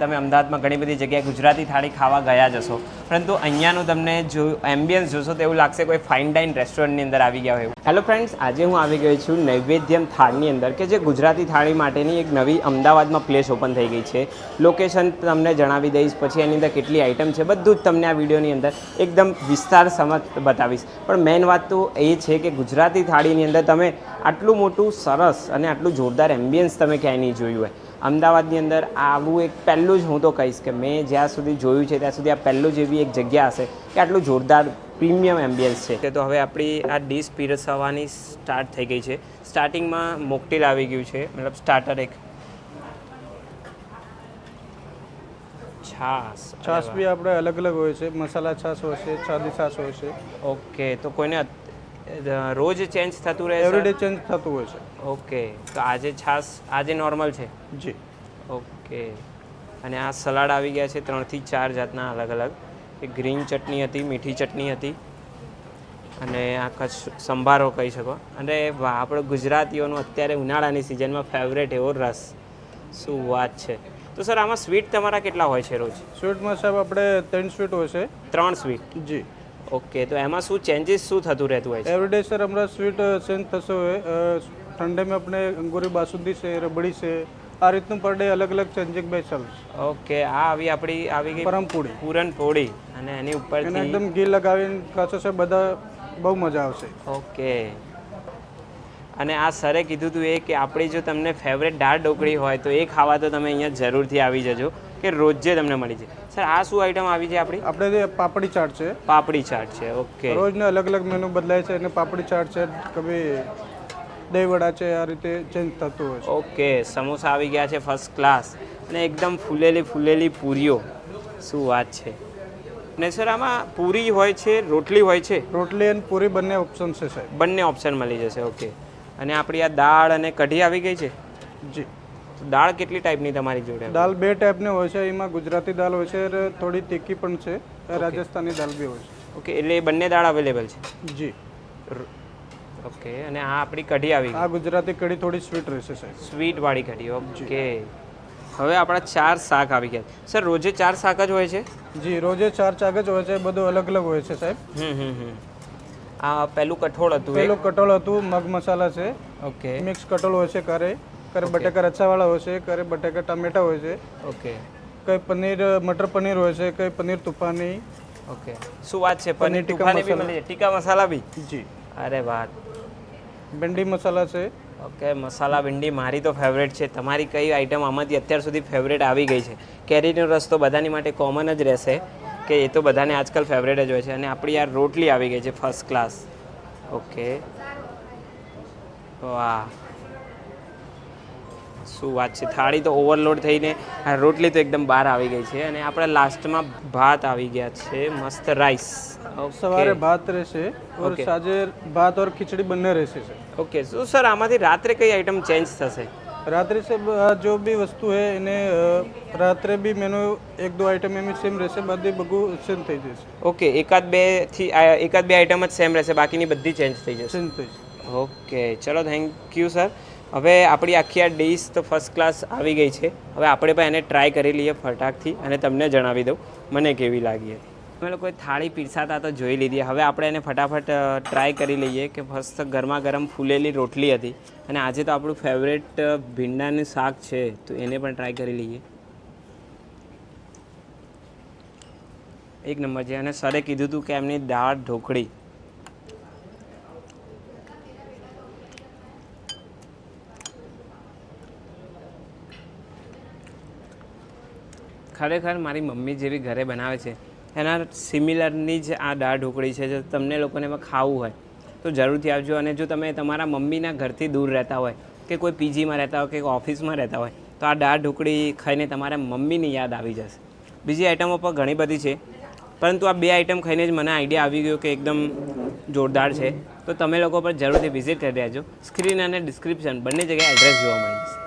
તમે અમદાવાદમાં ઘણી બધી જગ્યાએ ગુજરાતી થાળી ખાવા ગયા જ હશો. પરંતુ અહીંયાનું તમને જો એમ્બિયન્સ જોશો તો એવું લાગશે કોઈ ફાઇન ડાઇન રેસ્ટોરન્ટની અંદર આવી ગયા હોય. હેલો ફ્રેન્ડ્સ આજે હું આવી ગયો છું નૈવેદ્યમ થાળની અંદર કે જે ગુજરાતી થાળી માટેની એક નવી અમદાવાદમાં પ્લેસ ઓપન થઈ ગઈ છે. લોકેશન તમને જણાવી દઈશ, પછી એની અંદર કેટલી આઇટમ છે, બધું જ તમને આ વિડીયોની અંદર એકદમ વિસ્તાર સમજ બતાવીશ. પણ મેઇન વાત તો એ છે કે ગુજરાતી થાળીની અંદર તમે આટલું મોટું સરસ અને આટલું જોરદાર એમ્બિયન્સ તમે ક્યાંય નહીં જોયું હોય. અમદાવાદની અંદર આવું એક પહેલું જ હું તો કહીશ કે મેં જ્યાં સુધી જોયું છે ત્યાં સુધી આ પહેલું જ એવી એક જગ્યા હશે કે આટલું જોરદાર પ્રીમિયમ એમ્બિયન્સ છે. તો હવે આપણી આ ડીશ પીરસવાની સ્ટાર્ટ થઈ ગઈ છે. સ્ટાર્ટિંગમાં મોકટેલ આવી ગયું છે. મતલબ સ્ટાર્ટર એક. છાસ છાસ બી આપણે અલગ અલગ હોય છે. મસાલા છાસ હોય છે સાદી છાશ હોય છે. ઓકે તો કોઈને રોજ ચેન્જ થતું રહે એવરીડે ચેન્જ થતું હોય છે. ઓકે તો આજે છાસ આજે નોર્મલ છે? જી. ઓકે. અને આ સલાડ આવી ગયા છે ત્રણથી ચાર જાતના અલગ અલગ. એક ગ્રીન ચટણી હતી મીઠી ચટણી હતી અને આખા સંભારો કહી શકો. અને આપણે ગુજરાતીઓનું અત્યારે ઉનાળાની સિઝનમાં ફેવરેટ એવો રસ શું વાત છે? તો સર આમાં સ્વીટ તમારા કેટલા હોય છે રોજ? સ્વીટમાં સાહેબ આપણે ત્રણ સ્વીટ હોય છે. ત્રણ સ્વીટ જી. ઓકે તો એમાં શું ચેન્જીસ શું થતું રહેતું હોય છે? એવરીડે સર હમણાં સ્વીટ ચેન્જ થશે હોય ઠંડે મેં આપણે અંગુરી બાસુંદી છે રબડી છે આ રીતનું પર ડે અલગ અલગ બેચ ચાલશે ઓકે આ આવી આપણી આવી ગઈ પરમપુડી પૂરણપોળી અને એની ઉપર એકદમ ઘી લગાવીને ખાશો છે બધા બહુ મજા આવશે. ઓકે. અને આ સરે કીધું હતું એ કે આપણી જો તમને ફેવરેટ દાળ ઢોકળી હોય તો એ ખાવા તો તમે અહીંયા જરૂરથી આવી જજો કે રોજે તમને મળી જાય. સર આ શું આઈટમ આવી છે આપણી? આપણે પાપડી ચાટ છે. પાપડી ચાટ છે ઓકે. રોજને અલગ અલગ મેનુ બદલાય છે અને પાપડી ચાટ છે કભી દહીં વડા છે આ રીતે ચેન્જ થતું હોય છે. ઓકે સમોસા આવી ગયા છે ફર્સ્ટ ક્લાસ અને એકદમ ફૂલેલી ફૂલેલી પૂરીઓ. શું વાત છે? ને સર આમાં પૂરી હોય છે રોટલી હોય છે? રોટલી અને પૂરી બંને ઓપ્શન છે સાહેબ. બંને ઓપ્શન મળી જશે ઓકે. અને આપણી આ દાળ અને કઢી આવી ગઈ છે? જી. દાળ કેટલી ટાઈપની તમારી જોડે? દાળ બે ટાઈપની હોય છે એમાં ગુજરાતી દાળ હોય છે થોડી તીખી પણ છે રાજસ્થાની દાળ બી હોય છે. ઓકે એટલે એ બંને દાળ અવેલેબલ છે? જી. ઓકે અને આ આપણી કઢી આવી આ ગુજરાતી કઢી થોડી સ્વીટ રહેશે સાહેબ. સ્વીટ વાળી કઢી ઓકે. હવે આપણા ચાર શાક આવી ગયા. સર રોજે ચાર શાક જ હોય છે? જી રોજે ચાર શાક જ હોય છે બધું અલગ અલગ હોય છે સાહેબ. હમ હમ હમ. આ પેલું કઠોળ હતું પેલું કટોળ હતું મગ મસાલા છે. ઓકે. મિક્સ કટોળ હોય છે કરે કરે બટેકા રચાવાળા હોય છે કરે બટેકા ટામેટા હોય છે. ઓકે. કઈ પનીર મટર પનીર હોય છે કઈ પનીર તુફાની. ઓકે. શું વાત છે? પનીર ટીકા બી. મળી ટીકા મસાલા બી? જી. અરે વાત. ભીંડી મસાલા છે? ઓકે મસાલા ભીંડી મારી તો ફેવરેટ છે. તમારી કઈ આઈટમ આમાંથી અત્યાર સુધી ફેવરેટ આવી ગઈ છે? કેરીનો રસ તો બધાની માટે કોમન જ રહેશે કે એ તો બધાને આજકાલ ફેવરેટ જ હોય છે. અને આપણી યાર રોટલી આવી ગઈ છે ફર્સ્ટ ક્લાસ ઓકે. વાહ. શું વાત છે? થાળી તો ઓવરલોડ થઈને રોટલી તો એકદમ બહાર આવી ગઈ છે અને આપણા લાસ્ટમાં ભાત આવી ગયા છે મસ્ત રાઈસ સવારે ભાત રહેશે ઓર સાંજે ભાત ઓર ખીચડી બંને રહેશે ઓકે શું સર આમાંથી રાત્રે કઈ આઈટમ ચેન્જ થશે? રાત્રે સર જો બી વસ્તુ હે એને રાત્રે બી મેનુ એક દો આઈટમ એમ સેમ રહેશે બધી બધું સેમ થઈ જશે. ઓકે એકાદ બેથી એકાદ બે આઈટમ જ સેમ રહેશે બાકીની બધી ચેન્જ થઈ જશે. ચેન્જ થઈ જશે. ઓકે ચલો થેન્ક યુ સર હવે આપણી આખી આ ડીશ તો ફર્સ્ટ ક્લાસ આવી ગઈ છે. હવે આપણે પણ એને ટ્રાય કરી લઈએ ફટાકથી અને તમને જણાવી દઉં, મને કેવી લાગી હતી. અમે લોકોએ થાળી પીરસાતા તો જોઈ લીધી. હવે આપણે એને ફટાફટ ટ્રાય કરી લઈએ કે ફર્સ્ટ ગરમા ગરમ ફૂલેલી રોટલી હતી. અને આજે તો આપણું ફેવરેટ ભીંડાનું શાક છે, તો એને પણ ટ્રાય કરી લઈએ. એક નંબર છે. અને સરે કીધું હતું કે એમની દાળ ઢોકળી. ખરેખર મારી મમ્મી જેવી ઘરે બનાવે છે, એના સિમિલરની જ આ દાળ ઢોકળી છે જો તમને લોકોને એમાં ખાવું હોય, તો જરૂરથી આવજો. અને જો તમે તમારા મમ્મીના ઘરથી દૂર રહેતા હોય, કે કોઈ પીજીમાં રહેતા હોય, કે ઓફિસમાં રહેતા હોય, તો આ દાળ ઢોકળી ખાઈને તમારા મમ્મીની યાદ આવી જશે. બીજી આઈટમો પણ ઘણી બધી છે, પરંતુ આ બે આઈટમ ખાઈને જ મને આઈડિયા આવી ગયો કે એકદમ જોરદાર છે. તો તમે લોકો પર જરૂરથી વિઝિટ કરી રહેજો સ્ક્રીન અને ડિસ્ક્રિપ્શન બંને જગ્યાએ એડ્રેસ જોવા મળી જશે